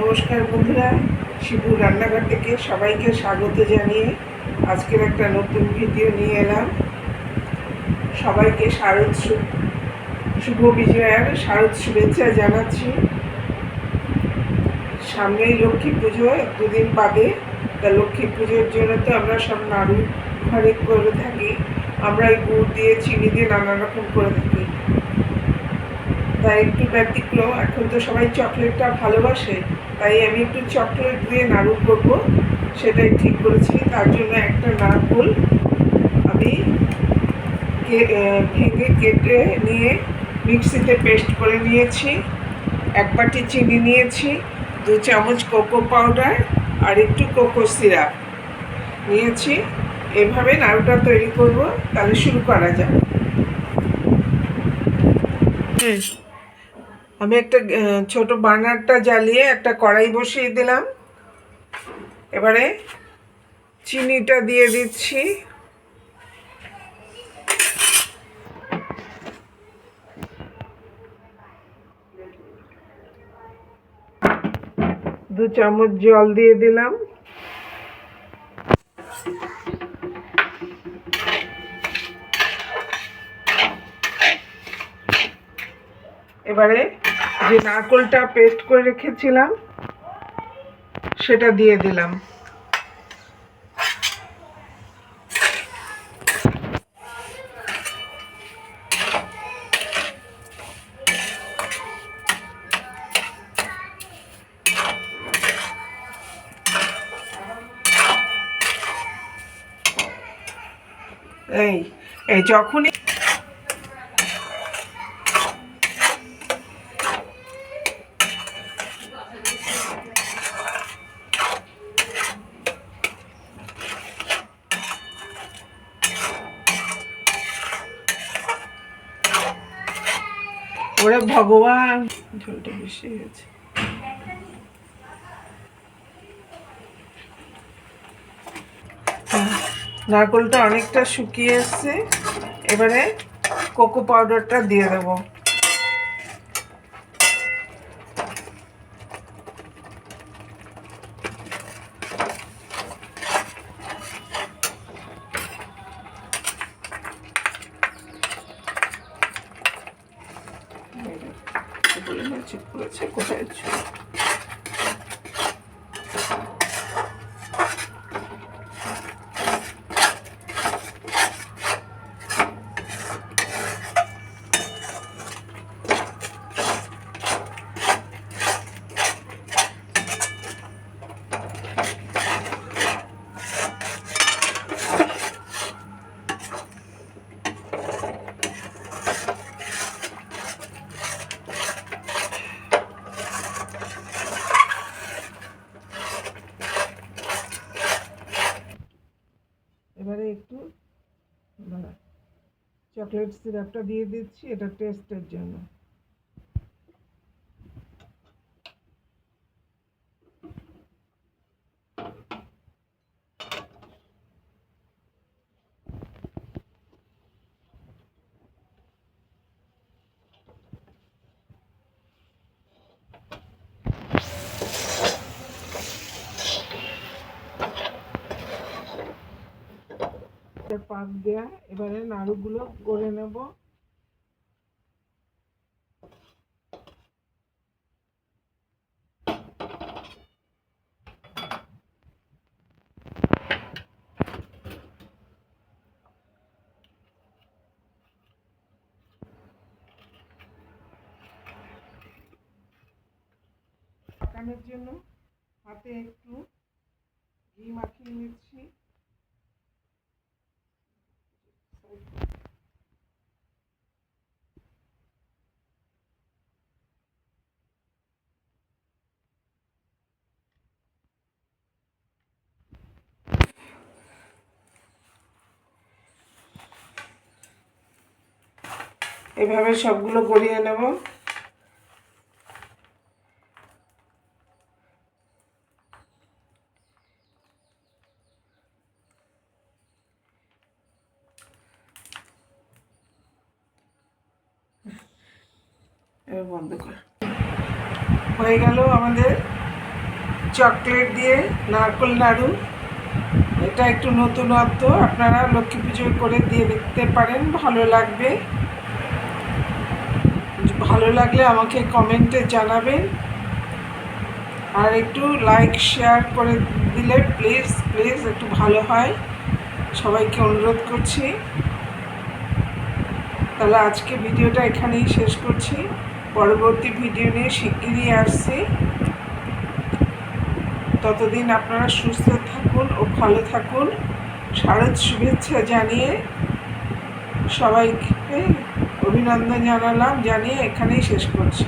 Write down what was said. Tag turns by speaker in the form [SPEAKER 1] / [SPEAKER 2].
[SPEAKER 1] নমস্কার বন্ধুরা শিবু রান্নাঘর থেকে সবাইকে স্বাগত জানিয়ে আজকের একটা নতুন ভিডিও নিয়ে এলাম। সবাইকে শারদ শুভ বিজয়ার শারদ শুভেচ্ছা জানাচ্ছি। সামনেই লক্ষ্মী পুজো, দুদিন বাদে। তা লক্ষ্মী পুজোর জন্য তো আমরা সব নাড়ু ঘরে করে থাকি। আমরা এই গুড় দিয়ে, চিনি দিয়ে নানা রকম করে থাকি। তাই একটু ব্যতিক্রম, এখন তো সবাই চকলেটটা ভালোবাসে। তাই আমি একটু চকলেট দিয়ে নাড়ু করব। সেটাই ঠিক করেছি। তার জন্য একটা নারকোল আমি ভেঙে কেটে নিয়ে মিক্সিতে পেস্ট করে নিয়েছি। এক বাটি চিনি নিয়েছি, দু চামচ কোকো পাউডার আর একটু কোকো সিরাপ নিয়েছি। এভাবে নাড়ুটা তৈরি করব, তাহলে শুরু করা যাক। হুম। আমি একটা ছোট বার্নারটা জ্বালিয়ে একটা কড়াই বসিয়ে দিলাম। এবারে চিনিটা দিয়ে দিচ্ছি। দু চামচ জল দিয়ে দিলাম। এবারে যে নারকোলটা পেস্ট করে রেখেছিলাম সেটা দিয়ে দিলাম। এই এই যখনই ওরে ভগবান। ঝোলটা বেশি হয়েছে নারকলটা অনেকটা শুকিয়ে এসছে। এবারে কোকো পাউডারটা দিয়ে দেবো। ঠিক করেছে কোথায় ছিল? এবারে একটু চকলেট সিরাপটা দিয়ে দিচ্ছি এটা টেস্টের জন্য। এটা পাক দেয়া এবারে নাড়ুগুলো করে নেব। জন্য হাতে একটু ঘি মাখিয়ে নিচ্ছি। এভাবে সবগুলো গড়িয়ে নেব। বন্ধ কর। হয়ে গেল আমাদের চকলেট দিয়ে নারকোল নাড়ু। এটা একটু নতুনত্ব, আপনারা লক্ষ্মী পুজো করে দিয়ে দেখতে পারেন, ভালো লাগবে। ভালো লাগলে আমাকে কমেন্টে জানাবেন। আর একটু লাইক শেয়ার করে দিলে প্লিজ প্লিজ একটু ভালো হয়। সবাইকে অনুরোধ করছি। তাহলে আজকে ভিডিওটা এখানেই শেষ করছি। পরবর্তী ভিডিও নিয়ে শিগগিরই আসছি। ততদিন আপনারা সুস্থ থাকুন ও ভালো থাকুন। শারদ শুভেচ্ছা জানিয়ে সবাইকে অভিনন্দন জানালাম জানিয়ে এখানেই শেষ করছি।